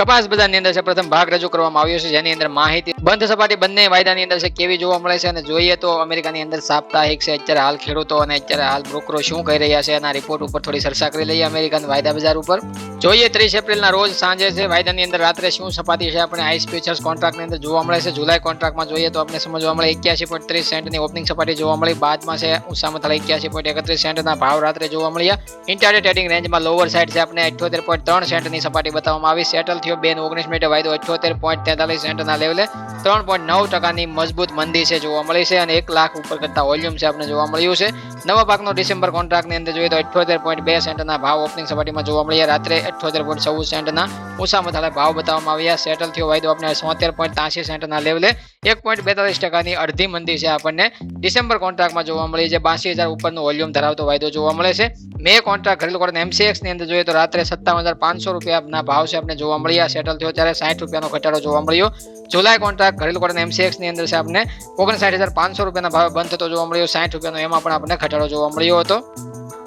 કપાસ બજારની અંદર છે, પ્રથમ ભાગ રજૂ કરવામાં આવ્યો છે, જેની અંદર માહિતી બંધ સપાટી બંને વાયદાની અંદર છે, કેવી જોવા મળે છે અને જોઈએ તો અમેરિકાની અંદર સાપ્તાહિક છે, અત્યારે હાલ ખેડૂતો અને અત્યારે હાલ બ્રોકરો શું કહી રહ્યા છે એના રિપોર્ટ ઉપર થોડી ચર્ચા કરી લઈએ અમેરિકન વાયદા બજાર ઉપર. જોઈએ ત્રીસ એપ્રિલના રોજ સાંજે છે, વાયદાની અંદર રાત્રે શું સપાટી છે, આપણે આઈસ ફ્યુચર્સ કોન્ટ્રાક્ટની અંદર જોવા મળે છે, જુલાઈ કોન્ટ્રાક્ટમાં જોઈએ તો આપણે સમજવા મળે એક્યાસી પોઈન્ટ ત્રીસ સેન્ટની ઓપનિંગ સપાટી જોવા મળી, બાદમાં છે, ઉષામાં થયેલા એક્યાસી પોઈન્ટ એકત્રીસ સેન્ટના ભાવ રાત્રે જોવા મળ્યા. ઇન્ટરડે ટ્રેડિંગ રેન્જમાં લોવર સાઇડ છે આપણે અઠ્યોતેર પોઈન્ટ ત્રણ સેન્ટની સપાટી બતાવવામાં આવી સેટલ થયો. બે ઓગણીસ મિનિટે વાયદો અઠ્યોતેર પોઈન્ટ તેતાલીસ સેન્ટના લેવલે ત્રણ પોઈન્ટ નવ ટકાની મજબૂત મંદી છે જોવા મળી છે અને એક લાખ ઉપર કરતા વોલ્યુમ છે આપણે જોવા મળ્યું છે. નવા પાકનો ડિસેમ્બર કોન્ટ્રાક્ટની અંદર જોઈએ તો અઠ્યોતેર પોઈન્ટ બે સેન્ટના ભાવ ઓપનિંગ સપાટીમાં જોવા મળ્યા. રાત્રે અઠ્યોતેર પોઈન્ટ ચૌદ સેન્ટના ઊંચા મથાળે ભાવ બતાવવામાં આવ્યા. સેટલ થયો વાયદો આપણે સોતેર પોઈન્ટ ત્યાસી સેન્ટના લેવલે એક પોઈન્ટ બેતાલીસ ટકાની અડધી મંદી છે આપણને ડિસેમ્બર કોન્ટ્રાક્ટમાં જોવા મળી છે. બાસી હજાર ઉપરનો વોલ્યુમ ધરાવતો વાયદો જોવા મળે છે. મે કોન્ટ્રાક્ટ ઘરેલું કોટન એમસીએક્સની અંદર જોઈએ તો રાત્રે સત્તાવન હજાર પાંચસો રૂપિયાના ભાવ છે આપણે જોવા મળ્યા. સેટલ થયો ત્યારે સાઠ રૂપિયાનો ઘટાડો જોવા મળ્યો. જુલાઈ કોન્ટ્રાક્ટ ઘરેલું કોટન એમસીએક્સની અંદર આપણે ઓગણસાઠ હજાર પાંચસો રૂપિયાના ભાવે બંધ થતો જોવા મળ્યો. સાઠ રૂપિયાનો એમાં પણ આપણને ઘટાડો જોવા મળ્યો હતો.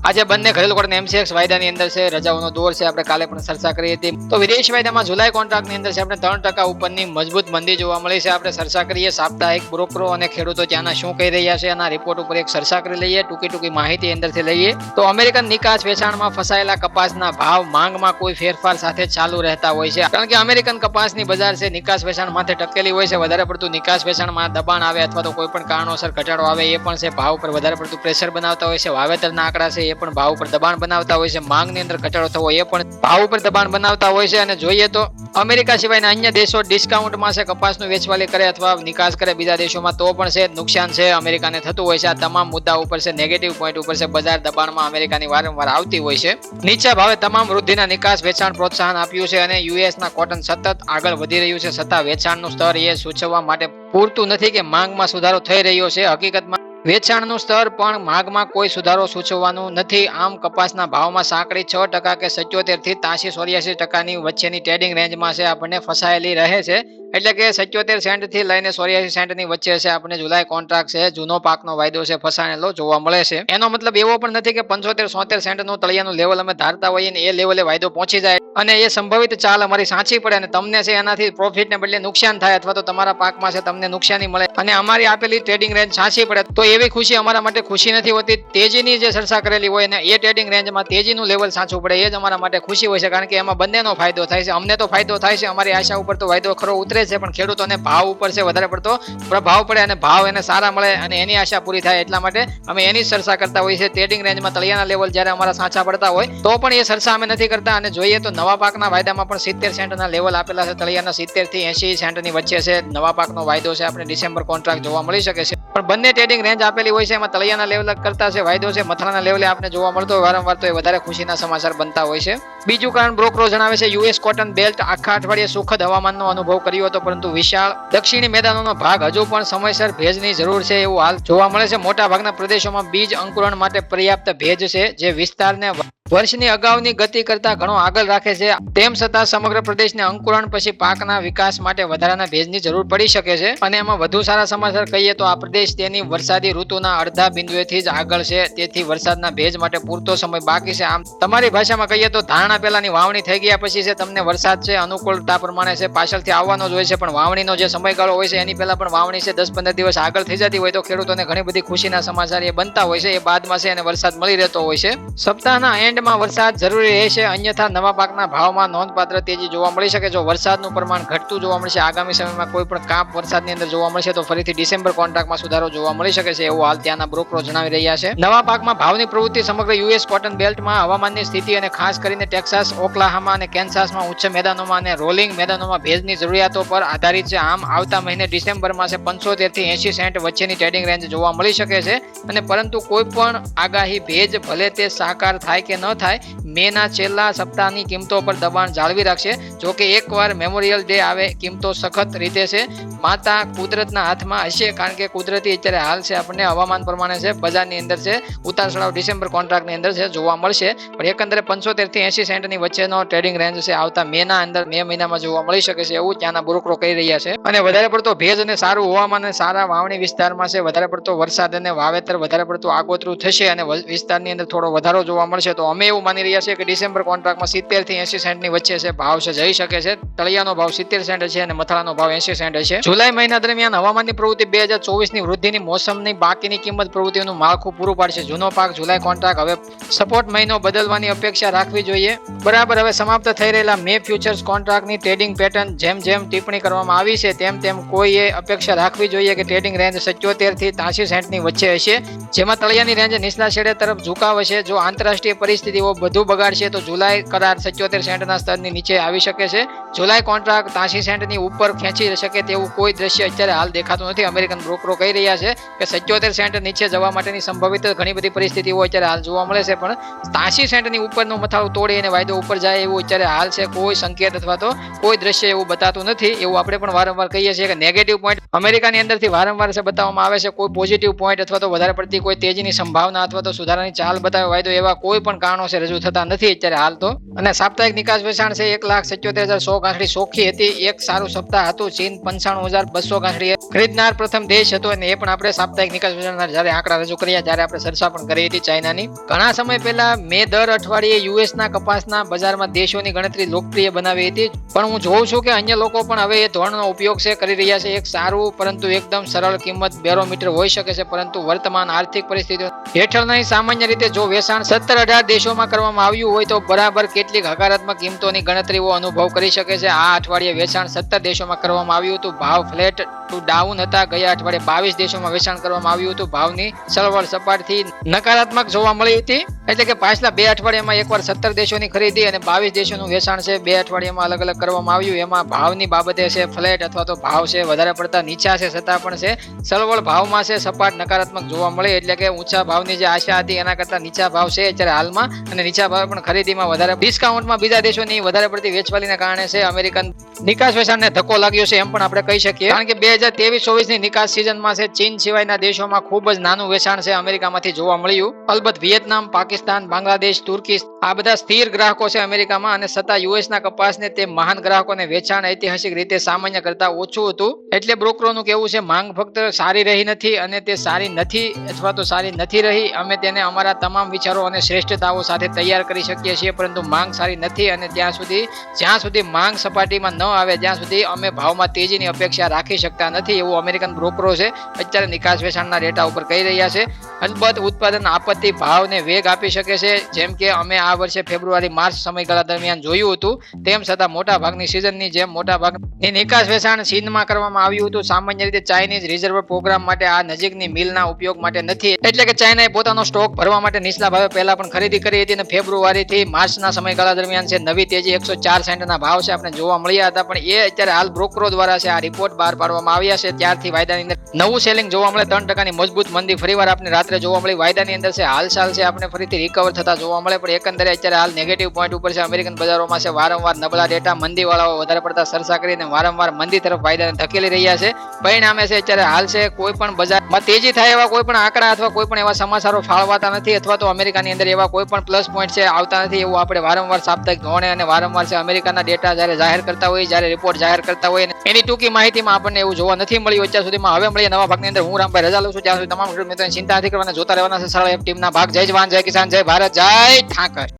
આજે બંને ઘરેલું કોટન એમસીએક્સ વાયદાની અંદર છે, રજાઓનો દોર છે, આપણે કાલે પણ ચર્ચા કરી હતી. તો વિદેશ વાયદામાં જુલાઈ કોન્ટ્રાક્ટની અંદર છે, આપણે ત્રણ ટકા ઉપરની મજબૂત મંદી જોવા મળી છે. આપણે ચર્ચા કરીએ સાપ્તાહિક બ્રોકરો અને ખેડૂતો ત્યાંના શું કહી રહ્યા છે, એના રિપોર્ટ ઉપર એક ચર્ચા કરી લઈએ ટૂંકી ટૂંકી માહિતી અંદરથી લઈએ. તો અમેરિકન નિકાસ વેચાણમાં ફસાયેલા કપાસના ભાવ માંગમાં કોઈ ફેરફાર સાથે ચાલુ રહેતા હોય છે. કારણ કે અમેરિકન કપાસની બજાર છે, નિકાસ વેચાણ માથે ટકેલી હોય છે, વધારે પડતું નિકાસ વેચાણમાં દબાણ આવે અથવા તો કોઈ પણ કારણોસર ઘટાડો આવે એ પણ છે, ભાવ પર વધારે પડતું પ્રેશર બનાવતા હોય છે, વાવેતરના આંકડા છે એ પણ ભાવ ઉપર દબાણ બનાવતા હોય છે. માંગની અંદર ઘટાડો થવો એ પણ ભાવ ઉપર દબાણ બનાવતા હોય છે. અને જોઈએ તો અમેરિકા સિવાયના અન્ય દેશો ડિસ્કાઉન્ટમાં છે કપાસનું વેચવાલી કરે અથવા નિકાસ કરે બીજા દેશોમાં તો પણ છે નુકસાન છે. અમેરિકાને થતું હોય છે. આ તમામ મુદ્દા ઉપર છે નેગેટિવ પોઈન્ટ ઉપર છે. બજાર દબાણમાં અમેરિકાની વારંવાર આવતી હોય છે. નીચા ભાવે તમામ વૃદ્ધિના નિકાસ વેચાણ પ્રોત્સાહન આપ્યું છે અને યુએસના કોટન સતત આગળ વધી રહ્યું છે. છતાં વેચાણનું સ્તર એ સૂચવવા માટે પૂરતું નથી કે માંગમાં સુધારો થઈ રહ્યો છે. હકીકતમાં વેચાણનું સ્તર પણ માગમાં કોઈ સુધારો સૂચવવાનું નથી. આમ કપાસના ભાવમાં સાંકડી છ ટકા કે સત્યોતેરથી તાસી, ચોર્યાસી ટકાની વચ્ચેની ટ્રેડિંગ રેન્જમાં છે. આપણને ફસાયેલી રહે છે. એટલે કે સત્યોતેર સેન્ટથી લઈને ચોર્યાસી સેન્ટની વચ્ચે છે આપણે જુલાઈ કોન્ટ્રાક્ટ છે, જૂનો પાકનો વાયદો છે ફસાયેલો જોવા મળે છે. એનો મતલબ એવો પણ નથી કે પંચોતેર, સોતેર સેન્ટનું તળિયાનું લેવલ અમે ધારતા હોઈએ ને એ લેવલે વાયદો પહોંચી જાય. અને એ સંભવિત ચાલ અમારી સાચી પડે અને તમને છે એનાથી પ્રોફિટ ને બદલે નુકસાન થાય અથવા તો તમારા પાકમાં છે તમને નુકસાની મળે. અને અમારી આપેલી ટ્રેડિંગ રેન્જ સાચી પડે તો એવી ખુશી અમારા માટે ખુશી નથી હોતી. તેજીની જે ચર્ચા કરેલી હોય ને એ ટ્રેડિંગ રેન્જમાં તેજીનું લેવલ સાચું પડે એ જ અમારા માટે ખુશી હોય છે, કારણ કે એમાં બંનેનો ફાયદો થાય છે. અમને તો ફાયદો થાય છે, અમારી આશા ઉપર તો વાયદો ખરો ઉતરે છે, પણ ખેડૂતોને ભાવ ઉપર છે વધારે પડતો. પ્રભાવ પડે અને ભાવ એને સારા મળે અને એની આશા પૂરી થાય એટલા માટે અમે એની ચર્ચા કરતા હોઈએ છીએ. ટ્રેડિંગ રેન્જમાં તળિયાના લેવલ જ્યારે અમારા સાચા પડતા હોય, તો પણ એ ચર્ચા અમે નથી કરતા. અને જોઈએ તો નવા પાકના વાયદામાં પણ સિત્તેર સેન્ટના લેવલ આપેલા છે. તળિયાના સિત્તેરથી એસી સેન્ટની વચ્ચે છે. નવા પાકનો વાયદો છે. આપણે ડિસેમ્બર કોન્ટ્રાક્ટ જોવા મળી શકે છે. પણ બંને ટ્રેડિંગ રેન્જ આપેલી હોય છે. એમાં તળિયાના લેવલ કરતા છે. વાયદો છે. મથાળાના લેવલે આપણે જોવા મળતો હોય. વારંવાર તો એ વધારે ખુશીના સમાચાર બનતા હોય છે. બીજું કારણ બ્રોકરો જણાવે છે. યુએસ કોટન બેલ્ટ આખા અઠવાડિયે સુખદ હવામાનનો અનુભવ કર્યો હતો પરંતુ વિશાળ દક્ષિણી મેદાનોનો ભાગ હજુ પણ સમયસર ભેજની જરૂર છે એવું હાલ જોવા મળે છે. મોટા ભાગના પ્રદેશોમાં બીજ અંકુરણ માટે પર્યાપ્ત ભેજ છે, જે વિસ્તારને વર્ષની અગાઉની ગતિ કરતા ઘણો આગળ રાખે છે. તેમ છતાં સમગ્ર પ્રદેશને અંકુરણ પછી પાકના વિકાસ માટે વધારાના ભેજની જરૂર પડી શકે છે. અને એમાં વધુ સારા સમાચાર કહીએ તો આ પ્રદેશ તેની વરસાદી ઋતુના અડધા બિંદુએથી જ આગળ છે. તેથી વરસાદના ભેજ માટે પૂરતો સમય બાકી છે. આમ તમારી ભાષામાં કહીએ તો ધારણા પહેલાની વાવણી થઈ ગયા પછી છે. તમને વરસાદ છે, અનુકૂળતા પ્રમાણે છે, પાછળથી આવવાનો જ હોય છે. પણ વાવણીનો જે સમયગાળો હોય છે, એની પહેલા પણ વાવણી છે. દસ પંદર દિવસ આગળ થઈ જતી હોય તો ખેડૂતોને ઘણી બધી ખુશીના સમાચાર એ બનતા હોય છે. એ બાદમાં છે એને વરસાદ મળી રહેતો હોય છે. સપ્તાહના એન્ડમાં વરસાદ જરૂરી રહેશે અન્યથા નવા પાકના ભાવમાં નોંધપાત્ર તેજી જોવા મળી શકે જો વરસાદનું પ્રમાણ ઘટતું જોવા મળશે. આગામી સમયમાં કોઈ પણ કાપ વરસાદની અંદર જોવા મળશે તો ફરીથી ડિસેમ્બર કોન્ટ્રાક્ટમાં સુધારો જોવા મળી શકે છે એવું હાલ ત્યાંના બ્રોકરો જણાવી રહ્યા છે. નવા પાકમાં ભાવની પ્રવૃત્તિ સમગ્ર યુએસ કોટન બેલ્ટમાં, હવામાનની સ્થિતિ અને ખાસ કરીને ટેક્સાસ, ઓકલાહામા અને કેન્સાસમાં ઉચ્ચ મેદાનોમાં અને રોલિંગ મેદાનોમાં ભેજની જરૂરિયાતો પર આધારિત છે. આમ આવતા મહિને ડિસેમ્બરમાં માસે પંચોતેરથી એસી સેન્ટ વચ્ચેની ટ્રેડિંગ રેન્જ જોવા મળી શકે છે. અને પરંતુ કોઈ પણ આગાહી ભેજ ભલે તે સાકાર થાય કે ન થાય, મેના છેલ્લા સપ્તાહની કિંમતો પર દબાણ જાળવી રાખશે. જો કે એકવાર મેમોરિયલ ડે આવે, કિંમતો સખત રીતે છે. માતા કુદરતના હાથમાં હશે, કારણ કે કુદરતી અત્યારે હાલ છે આપણને, હવામાન પ્રમાણે છે, બજારની અંદર છે. ઉતાર ચઢાવ ડિસેમ્બર કોન્ટ્રાક્ટની અંદર છે, જોવા મળશે. પણ એકંદરે પંચોતેરથી એસી સેન્ટની વચ્ચેનો ટ્રેડિંગ રેન્જ છે, આવતા મેના અંદર મે મહિનામાં જોવા મળી શકે છે એવું ત્યાંના બ્રોકરો કહી રહ્યા છે. અને વધારે પડતો ભેજ અને સારું હવામાન અને સારા વાવણી વિસ્તારમાં છે, વધારે પડતો વરસાદ અને વાવેતર, વધારે પડતું આગોતરું થશે અને વિસ્તારની અંદર થોડો વધારો જોવા મળશે, તો અમે એવું માની રહ્યા છીએ કે ડિસેમ્બર કોન્ટ્રાક્ટમાં સિત્તેરથી એસી સેન્ટની વચ્ચે છે, ભાવ છે, જઈ શકે છે. તળિયાનો ભાવ સિત્તેર સેન્ટ છે અને મથાળાનો ભાવ એસી સેન્ટ છે. જુલાઈ મહિના દરમિયાન હવામાનની પ્રવૃત્તિ બે હજાર ચોવીસની વૃદ્ધિની મોસમની બાકીની કિંમત પ્રવૃત્તિનું માળખું પૂરું પાડશે. જૂનો પાક જુલાઈ કોન્ટ્રાક્ટ હવે સપોર્ટ મહિનો બદલવાની અપેક્ષા રાખવી જોઈએ. બરાબર, હવે સમાપ્ત થઈ રહેલા મે ફ્યુચર્સ કોન્ટ્રાક્ટની ટ્રેડિંગ પેટર્ન જેમ જેમ ટિપ્પણી કરવામાં આવી છે, તેમ તેમ કોઈએ અપેક્ષા રાખવી જોઈએ કે ટ્રેડિંગ રેન્જ સત્યોતેરથી ત્યાસી સેન્ટની વચ્ચે હશે. જેમાં તળિયાની રેન્જ નીચલા છેડે તરફ ઝુકાવ હશે જો આંતરરાષ્ટ્રીય પરિસ્થિતિઓ બધું બગાડશે તો જુલાઈ કરાર સત્યોતેર સેન્ટના સ્તરની નીચે આવી શકે છે. જુલાઈ કોન્ટ્રાક્ટ ત્યાંસી સેન્ટની ઉપર ખેંચી શકે તેવું કોઈ દ્રશ્ય અત્યારે હાલ દેખાતું નથી. અમેરિકન બ્રોકરો કહી રહ્યા છે કે સત્યોતેર સેન્ટ નીચે જવા માટેની સંભવિત ઘણી બધી પરિસ્થિતિઓ અત્યારે હાલ જોવા મળે છે. પણ ત્યાંસી સેન્ટની ઉપરનું મથાળું તોડી અને વાયદો ઉપર જાય એવું અત્યારે હાલ છે. કોઈ સંકેત અથવા તો કોઈ દ્રશ્ય એવું બતાતું નથી. એવું આપણે પણ વારંવાર કહીએ છીએ કે નેગેટિવ પોઈન્ટ અમેરિકાની અંદરથી વારંવાર છે બતાવવામાં આવે છે. કોઈ પોઝિટિવ પોઈન્ટ અથવા તો વધારે પડતી કોઈ તેજીની સંભાવના અથવા તો સુધારાની ચાલ બતાવે વાયદો એવા કોઈ પણ કારણો છે, રજૂ થતા નથી અત્યારે હાલ તો. અને સાપ્તાહિક નિકાસ વેચાણ છે, એક લાખ સત્યોતેર હજાર સો ગાંઠડી ચોખ્ખી હતી. એક સારું સપ્તાહ હતું, ચીન પંચાણું હજાર બસો ગાંઠડી ખરીદનાર પ્રથમ દેશ હતો અને એ પણ આપણે સાપ્તાહિક નિકાસ વેચાણના જ્યારે આંકડા રજૂ કર્યા, ત્યારે આપણે ચર્ચા પણ કરી હતી ચાઇનાની. ઘણા સમય પહેલા મેં દર અઠવાડિયે યુએસના કપાસના બજારમાં દેશોની ગણતરી લોકપ્રિય બનાવી હતી. પણ હું જોઉં છું કે અન્ય લોકો પણ હવે એ ધોરણનો ઉપયોગ છે, કરી રહ્યા છે. એક સારું, પરંતુ એકદમ સરળ કિંમત બેરોમીટર હોઈ શકે છે, પરંતુ વર્તમાન આર્થિક પરિસ્થિતિઓ હેઠળ નહીં સામાન્ય રીતે જો વેચાણ સત્તર અઢાર દેશોમાં કરવામાં આવ્યું હોય તો બરાબર કેટલીક હકારાત્મક કિંમતોની ગણતરીઓ અનુભવ કરી શકે છે. આ અઠવાડિયે વેચાણ સત્તર દેશોમાં કરવામાં આવ્યું હતું. ભાવ ફ્લેટ ટુ ડાઉન હતા. ગયા અઠવાડિયે બાવીસ દેશોમાં વેચાણ કરવામાં આવ્યું હતું. ભાવની સળવળ સપાટથી નકારાત્મક જોવા મળી હતી. એટલે કે પાછલા બે અઠવાડિયામાં એકવાર સત્તર દેશોની ખરીદી અને બાવીસ દેશોનું વેચાણ છે. બે અઠવાડિયામાં અલગ અલગ કરવામાં આવ્યું. એમાં ભાવની બાબતે છે ફ્લેટ અથવા તો ભાવ છે વધારે પડતા નીચા છે. છતાં પણ છે સળવળ ભાવમાં છે. સપાટ નકારાત્મક જોવા મળે. એટલે કે ઊંચા ભાવની જે આશા હતી એના કરતાં નીચા ભાવ છે. અત્યારે હાલમાં અને નીચા ભાવે પણ ખરીદીમાં વધારે. ડિસ્કાઉન્ટમાં બીજા દેશોની વધારે પડતી વેચવાલીના કારણે છે અમેરિકન નિકાસ વેચાણને ધક્કો લાગ્યો છે એમ પણ આપણે કહી શકીએ. કારણ કે બે હજાર ત્રેવીસ ચોવીસની નિકાસ સિઝનમાં છે ચીન સિવાયના દેશોમાં ખૂબ જ નાનું વેચાણ છે અમેરિકામાંથી જોવા મળ્યું. અલબત્ત વિયેતનામ, પાકિસ્તાન, બાંગ્લાદેશ, તુર્કી આ બધા સ્થિર ગ્રાહકો છે અમેરિકામાં અને છતાં યુએસ ના કપાસને તે મહાન ગ્રાહકોને વેચાણ ઐતિહાસિક રીતે સામાન્ય કરતા ઓછું હતું. એટલે બ્રોકરોનું કેવું છે માંગ ફક્ત સારી રહી નથી અને તે સારી નથી અથવા તો સારી નથી રહી. અમે તેને અમારા તમામ વિચારો અને શ્રેષ્ઠતાઓ સાથે તૈયાર કરી શકીએ છીએ, પરંતુ માંગ સારી નથી અને ત્યાં સુધી જ્યાં સુધી માંગ સપાટીમાં ન આવે ત્યાં સુધી અમે ભાવમાં તેજીની અપેક્ષા રાખી શકતા નથી, એવું અમેરિકન બ્રોકરો છે, અત્યારે નિકાસ વેચાણના ડેટા ઉપર કહી રહ્યા છે. અલબત્ત ઉત્પાદન આપત્તિ ભાવને વેગ આપી શકે છે, જેમ કે અમે આ વર્ષે ફેબ્રુઆરી, માર્ચ સમયગાળા દરમિયાન જોયું હતું, તેમ છતાં મોટા ભાગની સિઝનની જેમ મોટા ભાગની નિકાસ વેચાણ ચીનમાં કરવામાં આવ્યું હતું. સામાન્ય રીતે ચાઇનીઝ રિઝર્વ પ્રોગ્રામ માટે આ નજીકની મિલના ઉપયોગ માટે નથી, એટલે કે ચાઇનાએ પોતાનો સ્ટોક ભરવા માટે નીચલા ભાવે પહેલા પણ ખરીદી કરી હતી અને ફેબ્રુઆરીથી માર્ચના સમયગાળા દરમિયાન છે. નવી તેજી એકસો ચાર સેન્ટના ભાવ છે. આપણે જોવા મળ્યા હતા. પણ એ અત્યારે હાલ બ્રોકરો દ્વારા છે, આ રિપોર્ટ બહાર પાડવામાં આવ્યા છે. ત્યારથી વાયદાની અંદર નવું સેલિંગ જોવા મળે. ત્રણ ટકાની મજબૂત મંદી ફરીવાર આપણે રાત્રે જોવા મળી. વાયદાની અંદર છે હાલ સાલ છે, આપણે ફરીથી રિકવર થતા જોવા મળે. પણ એકંદરે અત્યારે હાલ નેગેટિવ પોઈન્ટ ઉપર છે. અમેરિકન બજારોમાં છે, વારંવાર નબળા ડેટા મંદીવાળાઓ વધારે પડતા સરસા કરીને વારંવાર મંદી તરફ વાયદાને ધકેલી રહ્યા છે. પરિણામે છે, અત્યારે હાલ છે, કોઈ પણ બજારમાં તેજી થાય એવા કોઈ પણ આંકડા અથવા કોઈ પણ એવા સમાચારો ફાળવાતા નથી. અથવા તો અમેરિકાની અંદર એવા કોઈ પણ પ્લસ પોઈન્ટ છે, આવતા નથી એવું આપણે વારંવાર સાપ્તાહિક ધોરણે અને વારંવાર છે અમેરિકાના ડેટા જ્યારે જાહેર કરતા હોય જ્યારે રિપોર્ટ જાહેર કરતા હોય એની ટૂંકી માહિતીમાં આપણને એવું જોવા નથી મળ્યું. અત્યાર સુધીમાં હવે મળીએ નવા ભાગની અંદર. હું રામભાઈ રજા લઉં છું. ત્યાં સુધી તમામ મિત્રોની ચિંતા નથી કરવાના. જોતા રહેવાના છે સરળ એફ ટીમના ભાગ. જય જવાન, જય કિસાન, જય ભારત, જય ઠાકર.